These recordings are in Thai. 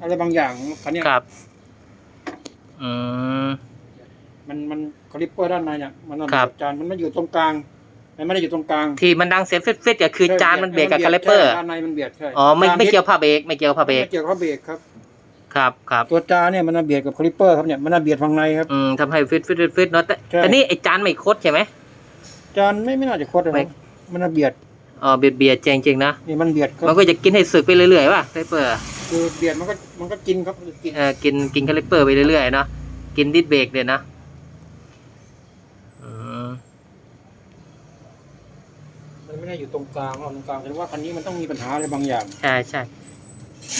อะไรบางอย่างคันเนี้ยครับ อืม มันมันคาลิปเปอร์ด้านในเนี่ยมันมันครับ จานมันไม่อยู่ตรงกลาง มันไม่ได้อยู่ตรงกลางที่มันดังเสียงฟิตๆก็คือจานมันเบียดกับคาลิเปอร์ ใช่ด้านในมันเบียดใช่อ๋อไม่จานไม่ที่เกี่ยวผ้าเบรกไม่เกี่ยวผ้าเบรกไม่เกี่ยวกับผ้าเบรกครับ ครับครับตัวจานเนี่ยมันมาเบียดกับคาลิปเปอร์ครับเนี่ยมันมาเบียดฝั่งในครับ อืมทำให้ฟิตฟิตฟิตเนาะแต่ใช่ แต่นี่ไอจานไม่คดใช่ไหม จานไม่ไม่น่าจะโคตรเลยคไม่ รับมันมาเบียดอ๋อเบียดเบียดจริงๆนะ นี่มันเบียดคมัรันบก็จะกินให้สึกไปเรื่อยๆว่ะคาลิเปอร์ คือเบียดมันก็มันก็กินครับมันก็กินเออกินกินคาลิเปอร์ไปเรื่อยๆเนาะกินดิสเบรกเนี่ยนะอืมมันไม่ได้อยู่ตรงกลางหรอกตรงกลางแสดงว่าคันนี้มันต้องมีปัญหาอะไรบางอย่างใช่ใช่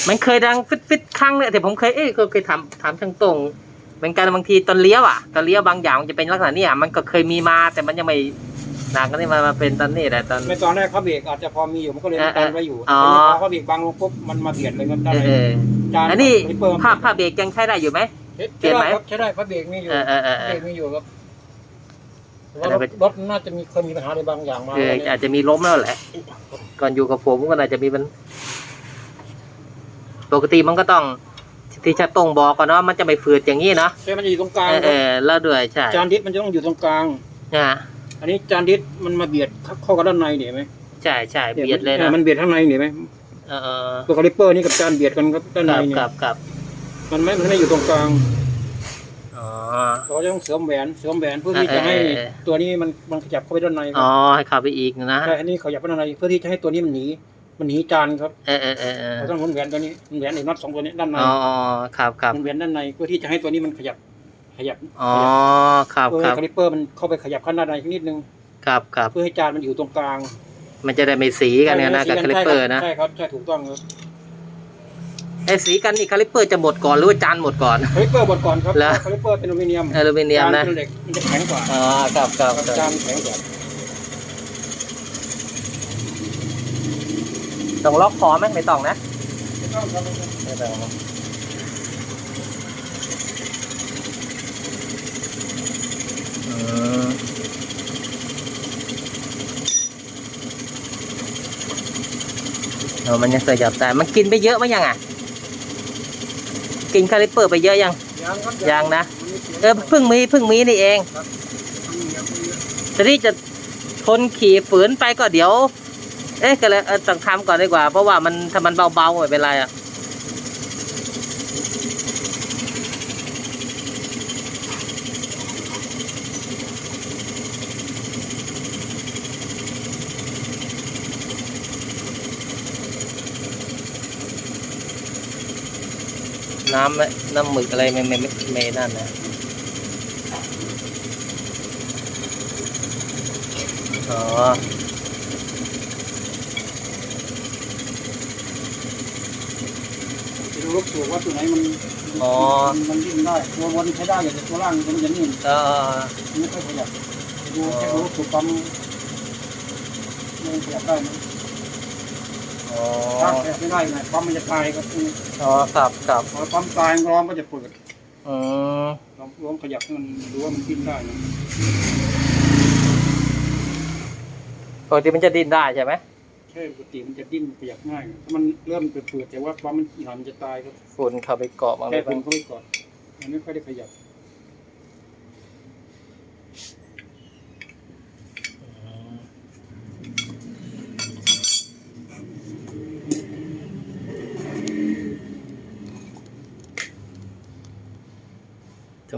มันเคยดังฟิตฟิตครั้งเนี่ยแต่ผมเคยเอ้ยเคยเคยถามถามช่างตรงเหมือนกันบางทีตอนเลี้ยวอะตอนเลี้ยวบางอย่างมันจะเป็นลักษณะเนี้ยมันก็เคยมีมาแต่มันยังไม่ หนักก็นี่มามาเป็นตอนนี้แหละตอน ในตอนแรกเขาเบรกอาจจะพอมีอยู่มันก็เลยเออดันไว้อยู่อ๋อ แต่พอเขาเบรกบางลงปุ๊บมันมาเบียดเลยครับด้านเออในเออจานอันนี้คาลิปเปอร์มันภาพภาพเบรกยังใช้ได้อยู่ไหมเอ๊ะเปลี่ยนไหมใช่ได้ครับใช่ได้เพราะเบรกมีอยู่เออเออเออเอเบรอ กมีอยู่ครับแต่อัว่านรนั้นถก็รถน่าจะมีเคยมีปัญหาอะไรบางอย่างมาเอออาจจะมีล้มแล้วแหละ ก่อนอยู่กับผมก็อาจจะมีมัน ปกติมันก็ต้อง ที่ชาตรงบอกก่อนเนาะมันจะไม่ฝืดอย่างนี้เนาะใช่มันจะอยู่ตรงกลางเออคเอรับอแล้วด้วยใช่จานดิสมันจะต้องอยู่ตรงกลาง นะ อันนี้จานดิสมันมาเบียดเข้ากับด้านในเนี่ยเห็นไหมใช่ใช่เบียดเลยนี่นะมันเบียดข้างในเห็นไหมเออเออตัวคาลิปเปอร์นี่กับจานเบียดกันครับด้านคในรับเนี่ครัยบครับมันไม่มันไม่อยู่ตรงกลางอ๋อเราจะต้องเสริมแหวนเสริมแหวนเพื่อที่เออจะให้เออเออตัวนี้มันมันขยับเข้าไปด้านในคอ๋รัอบให้เข้าไปอีกนะใช่อันนี้ขยับไปด้านในเพื่อที่จะให้ตัวนี้มันหนีมันหนีจานครับเออเออเออเออเราต้องหมุนแหวนตัวนี้หมุนแหวนไอ้น็อตสองตัวนี้ด้านในอ๋ออ๋อครับครับหมุนแหวนด้านในเพื่อที่จะให้ตัวนี้มันขยับ ขยับอ๋อครับเพื่อคให้รับคาลิปเปอร์มันเข้าไปขยับข้างด้านในนิดนึง ครับครับเพื่อให้จานมันอยู่ตรงกลางมันจะได้ไม่สีกันเนี่ยนะกับคาลิปเปอร์นะใช่ครับใช่ถูกต้องครับไอ้สีกันนี่คาลิปเปอร์จะหมดก่อนหรือว่าจานหมดก่อน คาลิปเปอร์บดก่อนครับแล้วคาลิปเปอร์เป็นอลูมิเนียมอลูมิเนียมนะจาเป็นเหล็กมันจะแข็งกว่าอ๋อครับครับจานแข็งกว่าต้องล็อกคอไหมไม่ต้องนะไม่ต้องครับไม่ต้องอืม เออมันยังเสียบแต่มันกินไปเยอะไหมยังอะ กินคาลิปเปอร์ไปเยอะยัง ยังครับยังนะมันมีเสียงเออเพิ่งมีเพิ่งมีนี่เองมันมีเสียงมันมีเยอะแต่ที่จะทนขี่ฝืนไปก็เดี๋ยว เอ๊ะก็เลยเออต้องทำก่อนดีกว่า เพราะว่ามันถ้ามันเบาๆไม่เป็นไรอะ น้ำไม่น้ำหมึกอะไรไม่ไม่ไม่ไม่นั่นนะอ๋อจะดูลูกสูบว่าตัวไหนมันอ๋อมันมันดิ้นได้ตัวบนใช้ได้แต่ตัวล่างมันจะนิ่มเออมันไม่ค่อยขยับจะดูแค่ดูลูกสูบปั๊มมันขยับได้ไหม อ๋อถ้าขยับไม่ได้ไงปั๊มมันจะตายครับอ๋อครับครับพอปั๊มตายร้องก็จะเปิดอืมลองลองขยับให้มันดูว่ามันดิ้นได้ไหมปกติมันจะดิ้นได้ใช่ไหมใช่ปกติมันจะดิ้นขยับง่ายถ้ามันเริ่มเปิดๆแต่ว่าปั๊มมันหลังจะตายครับฝุ่นเข้าไปเกาะบ้างไหมแค่เป็นเข้าไปก่อนมันไม่ค่อยได้ขยับ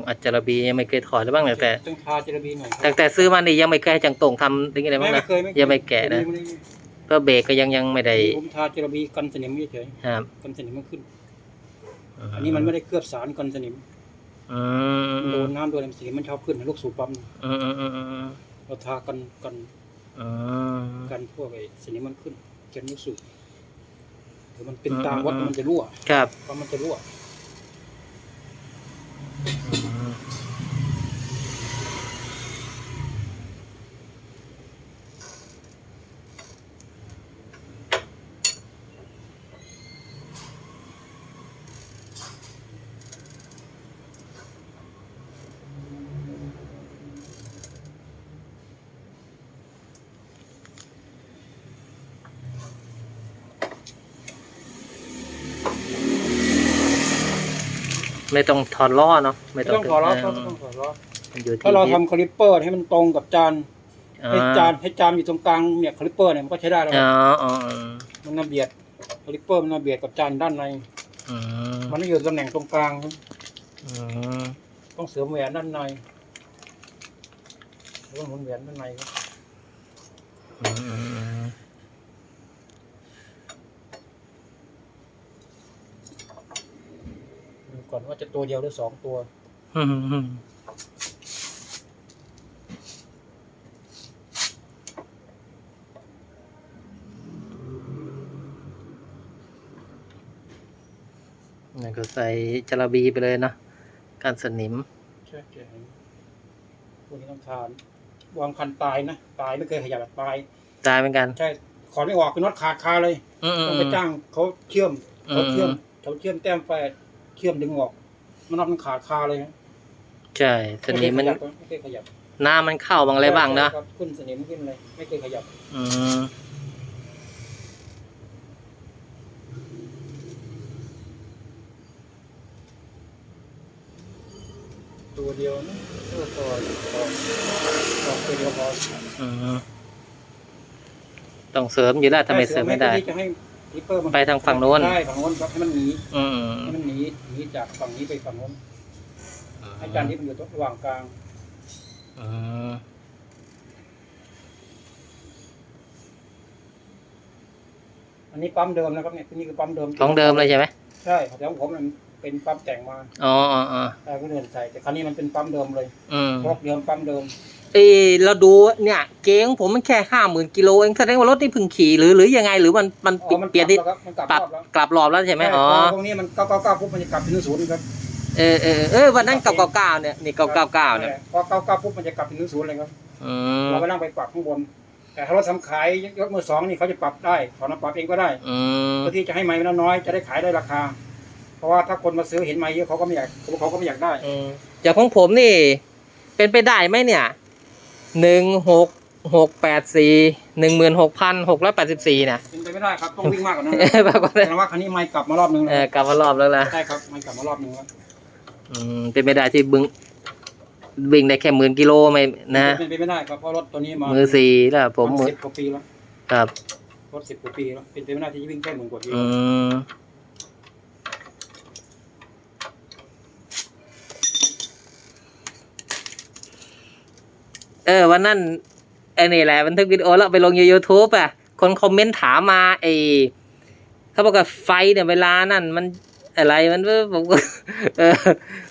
อัจจารบียังไม่เคยถอดเลยบ้างเลยแต่ต้องทาเจลาบีหน่อยตั้งแต่ซื้อมานี่ยังไม่เคยให้จังตรงทำอย่างไรบ้างไม่นะเคยไม่เคยยังไม่แกะนะไม่ได้เพื่อเบรกก็ยังยังไม่ได้ผมทาเจลาบีกันสนิมเฉยครับๆกันสนิมมันขึ้น อันนี้มันไม่ได้เคลือบสารกันสนิมอืมโดนน้ำโดนอะไรสนิมมันชอบขึ้นลูกสูบปั๊มอืมอืมอืมอืมเราทากันกันอืมกันพวกไอ้สนิมมันขึ้นเขียนลูกสูบเดี๋ยวมันเป็นตามวัดมันจะรั่วครับ ปั๊มมันจะรั่ว อ ไม่ต้องถอดล้อเนาะไม่ไม่ต้องต้องถอดล้อครับเไม่ต้องถอดล้อมันอยู่ที่ถ้าเราทำคาลิปเปอร์ให้มันตรงกับจานอ่าให้จานให้จานอยู่ตรงกลางเนี่ยคาลิปเปอร์เนี่ยมันก็ใช้ได้แล้วคอ๋รัอบอ๋ออ๋อมันน่าเบียดคาลิปเปอร์มันน่าเบียดกับจานด้านใน อืมมันไม่อยู่ตำแหน่งตรงกลางครับอืมต้องเสริมแหวนด้านในต้องหมุนแหวนด้านในครับอืมอืม ดู ก่อนว่าจะตัวเดียวหรือสองตัว อืมอืมนี่นก็ใส่จระบีไปเลยเนาะการสนิมใช่ใช่พวกนี้ต้องทานวางคันตายนะ ตายไม่เคยขยับแบบตาย ตายเหมือนกัน ใช่ ขอไม่ออกคือน็อตขาดคาเลย อืมอืมต้องอืไปมจ้างเขาเชื่อมเขาเชื่อมเขาเชื่อมแต้มไฟ เชื่อมดึงออก มันน็อตมันขาดคาเลยฮะใช่สนิมมันไม่เคยขยับน้ำมันเข้าบางอะไรบ้างนะใช่ครับขึ้นสนิมขึ้นเลยไม่เคยขยับ อืมตัวเดียวนะตัวต่อต่อต่อตัวเดียวพออืมต้องเสริมอยู่แล้วทำไมเสริมไม่ได้จะให้ ลิปเปอร์มันไปทางฝั่งโน้นได้ฝั่งโน้นครับให้มันหนีอืมให้มันหนีหนีจากฝั่งนี้ไปฝั่งโน้นให้จานนี้มันอยู่ตรงระหว่างกลางอืมอันนี้ปั๊มเดิมนะครับเนี่ยนี่คือปั๊มเดิมของเดิมเลยใช่ไหมใช่แต่ของผมมันเป็นปั๊มแต่งมาอ๋ออ๋ออ๋อแต่ก็เดินใส่แต่ครั้นี้มันเป็นปั๊มเดิมเลยอืม พวกเดิมปั๊มเดิม เออเราดูเนี่ยเก๊ของผมมันแค่ห้าหมื่นกิโลเองแสดงว่ารถนี่เพึ่งขี่หรือหรือยังไงหรือมันมันอ๋อมันเปลี่ยนที่กลับแล้วครับมันกลับปรรับอบแล้วกลับรอบแล้วใช่ไหมใช่อ๋อพวกนี้มันเก้าเก้าเก้าปุ๊บมันจะกลับเป็นศูนย์ครับเออเออเออวันนั้นเก้าเก้าเก้าเนี่ยนี่เก้าเก้าเก้าเนี่ยพอเก้าเก้าปุ๊บมันจะกลับเป็นศูนย์เลยครับอืมเราไปนั่งไปปรับข้างบน แต่ถ้ารถทำขายยกมือสองนี่เขาจะปรับได้ขอมาปรับเองก็ได้อืมเพื่อที่จะให้ไม้มันน้อยจะได้ขายได้ราคา เพราะว่าถ้าคนมาซื้อเห็นไม้เยอะเขาก็ไม่อยากเขาก็ไม่อยากได้ อืมจากของผมนี่ เป็นไปได้ไหมเนี่ย หนึ่งหกหกแปดสี่หนึ่งหมื่นหกพันหกร้อยแปดสิบสี่นะเป็นไปไม่ได้ครับต้องวิ่งมากกว่านั้นเออปรากฏแต่ว่าคันนี้ไม้กลับมารอบนึงเอแล้วอกลับมารอบแล้วนะใช่ครับไม้กลับมารอบนึงแล้วอืมเป็นไปได้ที่บึงวิ่งได้แค่หมื่นกิโลไม่นะ เป็นไปไม่ได้ครับเพราะรถตัวนี้มามือสี่แล้วผมมือสิบกว่าปีแล้วครับรถสิบกว่าปีแล้วเป็นไปไม่ได้ที่จะวิ่งแค่หมื่นกว่ากิโลอืม เออวันนั้นไอ้นี่แหละบันทึกวิดีโอแล้วเอาไปลงยูทูบอะ คนคอมเมนต์ถามมาไอเขาบอกว่าไฟเนี่ยเวลานั่นมันอะไรมันผมก็เออ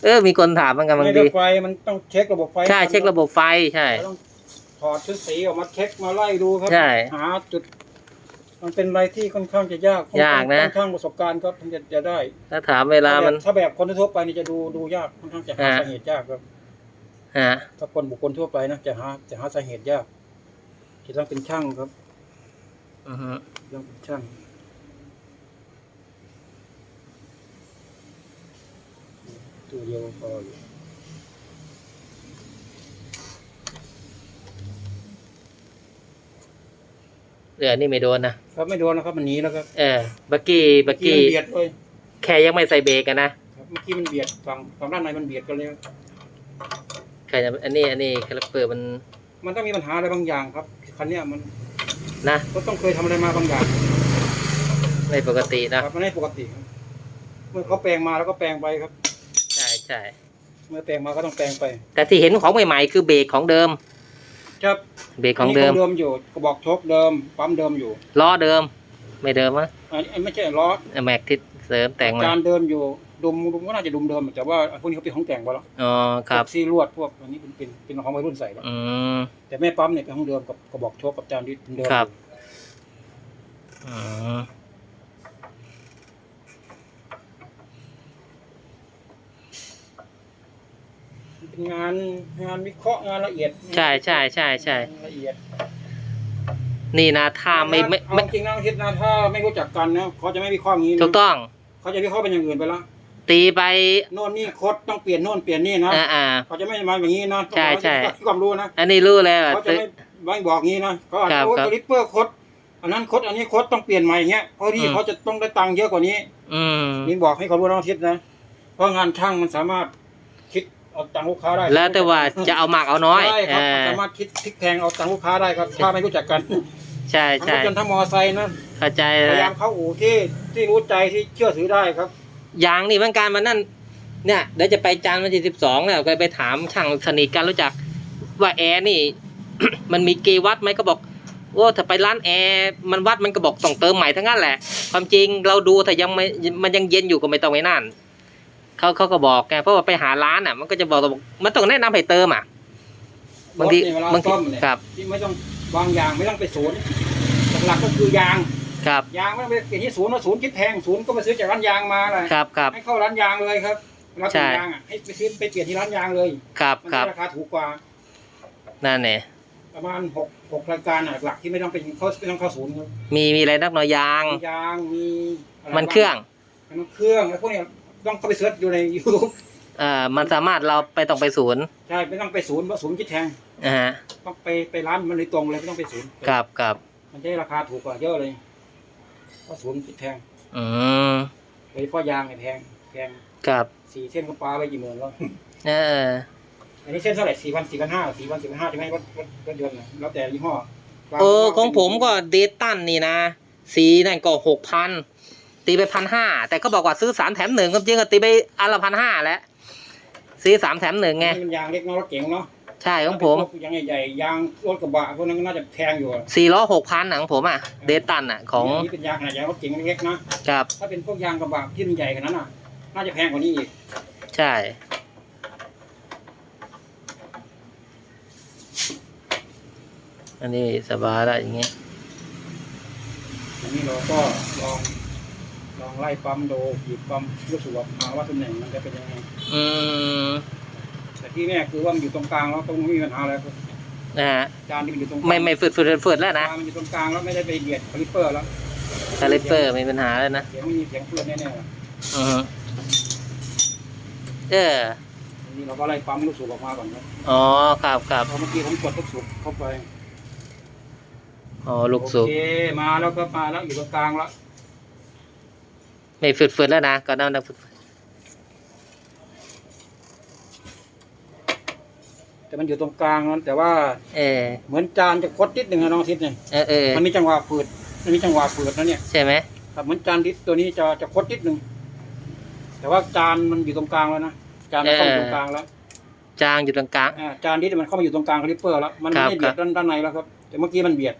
เออ มีคนถามเหมือนกันบางไม่ทีได้ไฟมันต้องเช็คระบบไฟใช่เช็คระบบไฟใช่ต้องถอดชุดสีออกมาเช็คมาไล่ดูครัใช่หาจุด มันเป็นอะไรที่ค่อนข้างจะยากยากนะค่อนข้างประสบการณ์ครับถึงจะจะได้ ถ้าถามเวลามันถ้าแบบคนทั่วไปนี่จะดูดูยากค่อนข้างจะหาอ่าสาเหตุยากครับ ฮะถ้าคนบุคคลทั่วไปนะจะหาจะหาสาเหตุยากจะต้องเป็นช่างครับอือฮึต้องเป็นช่างตัวเดียวพออยู่เดี๋ยวนี่ไม่โดนนะครับไม่โดนนะครับมันหนีแล้วครับเออบักกี้บักเมื่อกี้มันเบียดเลยแค่ยังไม่ใส่เบรกอะนะครับเมื่อกี้มันเบียดฝั่งฝั่งด้านในมันเบียดกันเลยครับ ใครจะอันนี้อันนี้คาลิปเปอร์มันมันต้องมีปัญหาอะไรบางอย่างครับคันเนี้ยมันนะก็ต้องเคยทำอะไรมาบางอย่างไม่ปกตินะ ครับมันไม่ปกติครับเมื่อเขาแปลงมาแล้วก็แปลงไปครับ ใช่ใช่เมื่อแปลงมาก็ต้องแปลงไป แต่ที่เห็นของใหม่ๆคือเบรกของเดิม ครับเบรกของเดิมนนี้เดิมอยู่กระบอกโชคเดิมปั๊มเดิมอยู่ล้อเดิม ไม่เดิมมั้งอันนี้ไม่ใช่ล้อแม็กที่เสริมแต่งมาจานเดิมอยู่ ดุมดุมก็น่าจะดุมเดิมแต่ว่าพวกนี้เขาเป็นของแต่งไปแล้วอ๋อครับพวกซีลวดพวกอันนี้เป็นเป็นเป็นของวัยรุ่นใส่แล้วอืมแต่แม่ปั๊มเนี่ยเป็นของเดิมกับกระบอกโชคกับจานที่เป็นเดิมครับอืมเป็นงานงานวิเคราะห์งานละเอียดใช่ใช่ใช่ใช่งานละเอียดนี่นะถ้าไม่ไม่เอาไม่จริงนะคิดนะถ้าไม่รู้จักกันนะเขาจะไม่วิเคราะห์อย่างนี้นะถูกต้อง เขาจะวิเคราะห์เป็นอย่างอื่นไปแล้ว ตีไป โน่นนี่โคดต้องเปลี่ยนโน่นเปลี่ยนนี่นะอ่าอ่า เขาจะไม่มาอย่างนี้นะใช่ใช่ เขาจะความรู้นะอันนี้รู้แล้วอะเขาจะซื้อ ไม่ไม่บอกงี้นะเขาอาจครัจะบโอ้ยครับคลิปเปอร์โคดอันนั้นโคดอันนี้โคดต้องเปลี่ยนใหม่อย่างเงี้ยเพราะที่อืม เขาจะต้องได้ตังค์เยอะกว่านี้อืม นี่บอกให้เขารู้นะทิศนะเพราะงานช่างมันสามารถคิดเอาตังค์ลูกค้าได้แล้วแต่ว่าจะเอามากเอาน้อยใช่ครับเอมันอสามารถคิดคิดแพงเอาตังค์ลูกค้าได้ครับถ้าไม่รู้จักกันใช่ทั้งรใช่ถยนต์ทั้งมอไซค์นะ เข้าใจพเลยยายามเข้าอู่ที่ที่รู้ใจที่เชื่อถือได้ครับ ยางนี่เหมือนกันมันนั่นเนี่ยเดี๋ยวจะไปจันวันที่สิบสองเนี่ยก็ไปถามช่างสนิทกันรู้จัก ว่าแอร์นี่ มันมีเกวัดไหมก็บอกโอ้ถ้าไปร้านแอร์มันวัดมันก็บอกต้องเติมใหม่ทั้งนั้นแหละ ความจริงเราดูถ้ายังไม่มันยังเย็นอยู่ก็ไม่ต้องไปนั่นเขาเขาก็บอกแกเพราะว่าไปหาร้านอะ มันก็จะบอกมันต้องแนะนำให้เติมอะบางทีบางทีครับ ที่ไม่ต้องวางยางไม่ต้องไปศูนย์หลักๆก็คือยาง ครับ ยางไม่ต้องไปเปลี่ยนที่ศูนย์ว่าศูนย์คิดแพงศูนย์ก็ไปซื้อจากร้านยางมาเลยครับครับ ให้เข้าร้านยางเลยครับร้านใช่ยางอะให้ไปซื้อไปเปลี่ยนที่ร้านยางเลยครับมันครับได้ราคาถูกกว่านั่นเนี่ยประมาณหกหกรายการอะหลักที่ไม่ต้องเป็นเข้าไม่ต้องเข้าศูนย์ครับมีมีอะไรนักหน่อยยางมียางมีะไมันเครื่องบ้างมันเครื่องแล้วพวกเนี้ยต้องเข้าไปเสิร์ชอยู่ในยูทูบเอ่อมันสามารถเราไปต้องไปศูนย์ใช่ไม่ต้องไปศูนย์เพราะศูนย์คิดแพงอ่าฮะต้องไปไปร้านมันเลยตรงเลยไม่ต้องไปศูนย์ครับครับมันจะได้ราคาถูกกว่าเยอะเลย เพราะศูนย์คิดแพงอืมโดยเฉพาะยางเนี่ยแพงแพงครับสี่เส้นก็ปลาไปกี่หมื่นแล้วเอออันนี้เส้นเท่าไหร่สี่พันสี่พันห้าสี่พันสี่พันห้าใช่ไหมรถรถรถยนต์น่ะแล้วแต่ยี่ห้อเออของผมก็เดตันนี่นะ สีนั่นก็หกพันตีไปพันห้าแต่ก็บอกว่าซื้อสามแถมหนึ่งก็จริงก็ตีไปอันละพันห้าแล้วซื้อสามแถมหนึ่งไงนี่มันยางเล็กน้อยรถเก๋งเนาะ ใช่ของผมถ้าเป็นพวกยางใหญ่ๆยางรถกระบะพวกนั้นก็น่าจะแพงอยู่อะสี่ล้อหกพันของผมอะ เดตันอะ ของนนี้เป็นยางขนาดใหญ่รถเก๋งเล็กๆนะครับ ถ้าเป็นพวกยางกระบะที่มันใหญ่กว่านั้นอะ น่าจะแพงกว่านี้อีกใช่ อันนี้สบายแล้วอย่างเงี้ย อันนี้เราก็ลองลองไล่ปั๊มดูหยิบปั๊มรู้สึกว่าหาว่าตำแหน่งมันจะเป็นยังไงอืมแต่ ที่แน่คือว่ามันอยู่ตรงกลางแล้วตรงนี้มีปัญหาอะไรครับนะฮะจานที่มันอยู่ตรงกลางไม่ไม่ฝืดฝืดฝืดแล้วนะจานมันอยู่ตรงกลางแล้วไม่ได้ไปเบียดคาลิปเปอร์แล้วคาลิปเปอร์มีปัญหาแล้วนะเสียงไม่มีเสียงเพื่อนแน่ๆล่ะอือฮึเอออันนี้เราก็ไล่ปั๊มลูกสูบออกมาก่อนครับอ๋อครับครับพอเมื่อกี้ผมกดลูกสูบเข้าไปอ๋อลูกสูบโอเคมาแล้วก็มาแล้วอยู่ตรงกลางแล้วไม่ฝืดฝืดแล้วนะก่อนหน้านั้นฝืด แต่มันอยู่ตรงกลางนั้นแต่ว่าเออเหมือนจานจะคดนิดหนึ่งนะน้องทิศเนี่ยเออเออมันมีจังหวะฝืดมันมีจังหวะฝืดนะเนี่ยใช่ไหมครับเหมือนจานทิศตัวนี้จะจะคดนิดหนึ่งแต่ว่าจานมันอยู่ตรงกลางแล้วนะจานมันเข้ามาอยู่ตรงกลางแล้วจางอยู่ตรงกลางอ่าจานทิศมันเข้ามาอยู่ตรงกลางคาลิปเปอร์แล้วมันไม่ได้ครับเบียดด้านด้านในแล้วครับ แต่เมื่อกี้มันเบียด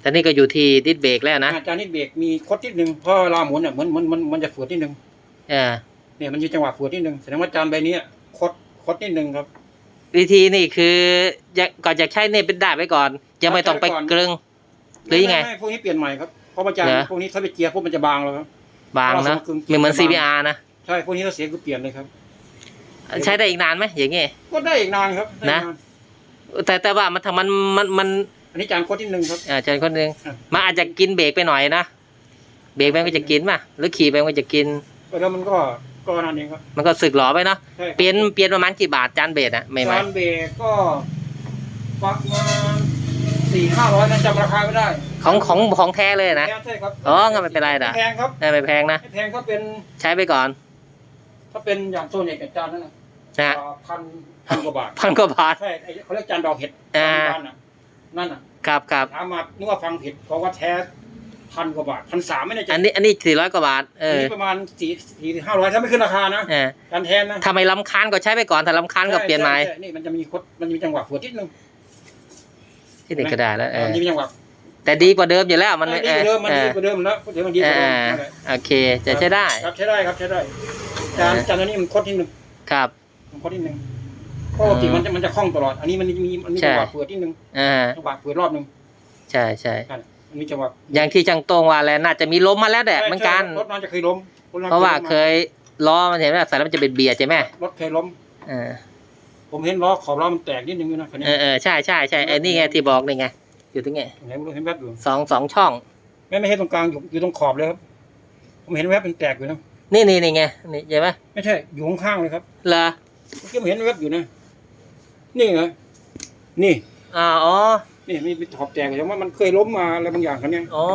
แต่นี่ก็อยู่ที่ดิสเบรกแล้วนะอ่าจานทิศเบรกมีคดนิดหนึ่งเพราะเวลาหมุนเนี่ยเหมือนมันมันมันจะฝืดนิดหนึ่งเออเนี่ยมันมีจังหวะฝืดนิดหนึ่งแสดงว่าจานใบนี้คดคดนิดหนึ่งครับ วิธีนี่คือจะก่อนจะใช้เนี่ยเป็นดาบไว้ก่อน ยังไม่ต้องไปกลึง หรือยังไง ม่ม่พวกนี้เปลี่ยนใหม่ครับ เพราะว่าจานเหรอ พวกนี้ถ้าไปเจียร์พวกมันจะบางแล้วครับ บางนะเราสมไม่เหมือนกึ่ง CBR นะ ใช่ พวกนี้เราเสียคือเปลี่ยนเลยครับ ใช้ได้อีกนานไหมอย่างงี้ก็ได้อีกนานครับได้นะ อีกาแต่แต่ว่ามันทำมันมันมันอันนี้จานโคตรที่หนึ่งครับอาจารย์คนหนึ่งอะ มันอาจจะกินเบรกไปหน่อยนะ เบรกมันก็จะกินป่ะหรือขี่ไปมันก็จะกิน แล้วมันก็ ก็นั่นเองครับมันก็สึกหลอไปเนาะใช่ครับเปลี่ยนเปลี่ยนประมาณกี่บาทจานเบรกอะไม่ไหมจานเบรกก็ประมาณสี่ห้าร้อยนั้นจำราคาไม่ได้ของของของแท้เลยนะใช่ครับอ๋องั้นไม่เป็นไรน่ะแพงครับไม่ไม่แพงนะ ไม่แพงถ้าเป็นใช้ไปก่อนถ้าเป็นอย่างโซนเอกจานนั่นนะนะฮะพันพันกว่าบาทพันกว่าบาท ใช่ไอ้เขาเรียกจานดอกเห็ดอ่า จานน่ะนั่นน่ะครับครับถามมานึกว่าฟังผิดเพราะว่าแท้ พันกว่าบาทพันสามไม่แน่ใจอันนี้อันนี้สี่ร้อยกว่าบาท เออันอนี้ประมาณสี่สี่ห้าร้อยถ้าไม่ขึ้นราคานะเออการแทนนะถ้าไม่ลำคาญก็ใช้ไปก่อนถ้าลำคาญก็เปลี่ยนใหม่ช่ช่นี่มันจะมีคดมันมีจังหวะฝืดนิดนึงที่นี่ก็ได้แล้วเออมันจะมีจังหวะแต่ดีกว่าเดิมอยู่แล้วมันดีเอกอว่าเดิมมันเอดีอกว่าเดิมแล้วเดี๋ยวมันดีกเอว่าเดิมอนั่นแหละโอเคจะใช้ได้ ครับใช้ได้ครับใช้ได้จานเออจานตัวนี้มันคดนิดนึงครับมันคดนิดนึงเพราะปกติมันจะมันจะคล่องตลอด อันนี้มันมีมันมีใช่จังหวะฝืดนิดนึงเออจังหวะฝืดรอบนึงใช่ใช่กัน มันมีจังหวะอย่างที่จังโตงว่าแหล้วน่าจะมีล้มมาแล้วแหละเหมือนกันใช่รถมันจะเคยล้มถมันเพราะว่าเคล้มยล้อมันเห็นไหมใส่แล้วมันจะเป็นเบียร์ใช่ไหมรถเคยล้ม เออผมเห็นล้อขอบล้อมันแตกนิดนึงอยู่นะคันนี้เออเออใช่ใช่ใช่ไอ้นี่ไงที่บอกนี่ไงอยู่ตรงไงไหนไม่รู้เห็นแวบอยู่สองสองช่อง ไม่ไม่ใช่ตรงกลางอยู่อยู่ตรงขอบเลยครับ ผมเห็นแวบมันแตกอยู่นะนี่นี่นี่ไงนี่ใช่ไหมไม่ใช่อยู่ข้างๆเลยครับเหรอเมื่อกี้ผมเห็นแวบอยู่นะนี่ไงนี่อ่าอ๋อ นี่มีมีขอบแตกอยู่ว่ามันเคยล้มมาอะไรบางอย่างคันนี้อ๋อ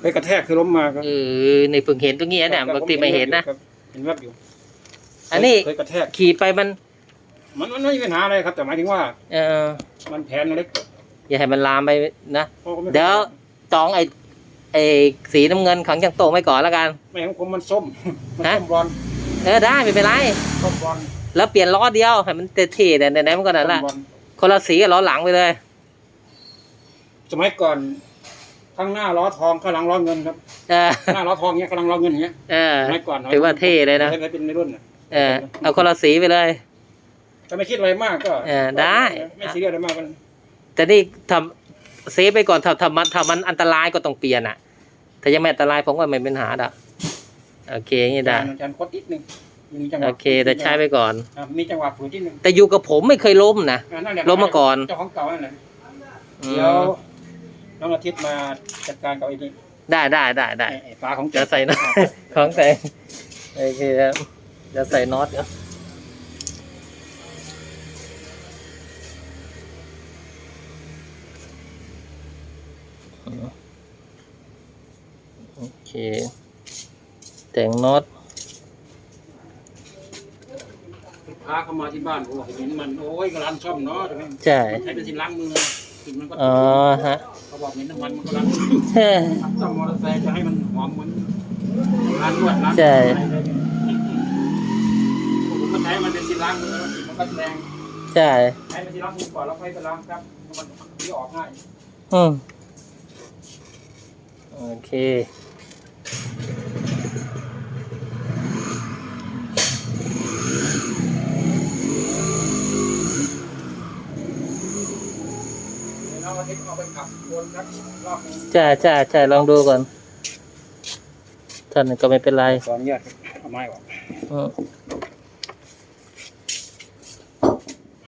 เคยกระแทกเคยล้มมาครับเออในเพิ่งเห็นตรงนี้เนี่ยบางทีไม่เห็นนะครับเห็นแวบอยู่ อันนี้เคยกระแทกขี่ไปมัน มันมันไม่มีปัญหาอะไรครับ แต่หมายถึงว่า เออ มันแผนเล็กอย่าให้มันลามไปนะพราะไม่เดี๋ยวจองไอ้ไอ้สีน้ำเงินของจังโตงไว้ก่อนแล้วกันไม่ของผมมันส้มมันฮะส้มบอลเออได้ไม่เป็นไรส้มบอลแล้วเปลี่ยนล้อเดียวให้มันเท่ๆแต่ไหนๆมันก็นั่นแหละส้มบอลคนละสีกับล้อหลังไปเลย สมัยก่อน ข้างหน้าล้อทองข้างหลังล้อเงินครับเออหน้าล้อทองเงี้ยข้างหลังล้อเงินอย่างเงี้ยเออสมัยก่อนถือว่าเท่เลยนะใช้เป็นในรุ่นน่ะเออเอาคนละสีไปเลยถ้าไม่คิดอะไรมากก็เออได้ไม่ซีเรียสอะไรมากมันแต่นี่ทำเซฟไปก่อนถ้าถ้ามันถ้ามันอันตรายก็ต้องเปลี่ยนอะ ถ้ายังไม่อันตรายผมก็ไม่เป็นปัญหาดอกโอเคอย่างนี้ได้อาจารย์คดนิดนึงมีจังหวะโอเค แต่ใช้ไปก่อนอะมีจังหวะฝืนนิดนึงแต่อยู่กับผมไม่เคยล้มนะอะนั่นแหละลบมาก่อนเจ้าของเก่านั่นแหละอืเดี๋ยวม น้องอาทิตย์มาจัดการกับไอ้นี่ได้ได้ได้ได้ไอ้ฝาของจะใส่น็อตของแต่งโอเคครับจะใส่น็อตครับโอเค แต่งน็อตพาเข้ามาที่บ้านโอ้โหเห็นมันโอ้ยกำลังซ่อมเนาะแต่ไม่ใช่ใช้เป็นสินล้างมือเลยกลินมันก็ อ๋อฮะ เขาบอกเห็นน้ำมันมันก็ล้างเฮ้ยซ่อมมอเตอร์ไซค์จะให้มันหอมเหมือนร้านนวดร้านใช่ อะไรเลยผมก็ใช้มันเป็นสินล้างมือแล้วกลิ่นมันก็แรงใช่ใช้เป็นสินล้างมือก่อนแล้วค่อยไปล้างครับมันที่ออกง่าย อืมโอเค เดี๋ยวน้องอาทิตย์เอาไปขับวนครับรอบนึงใช่ใช่ใช่ลองดูก่อนท่านก็ไม่เป็นไรขออนุญาตเอาไม้ออก อืม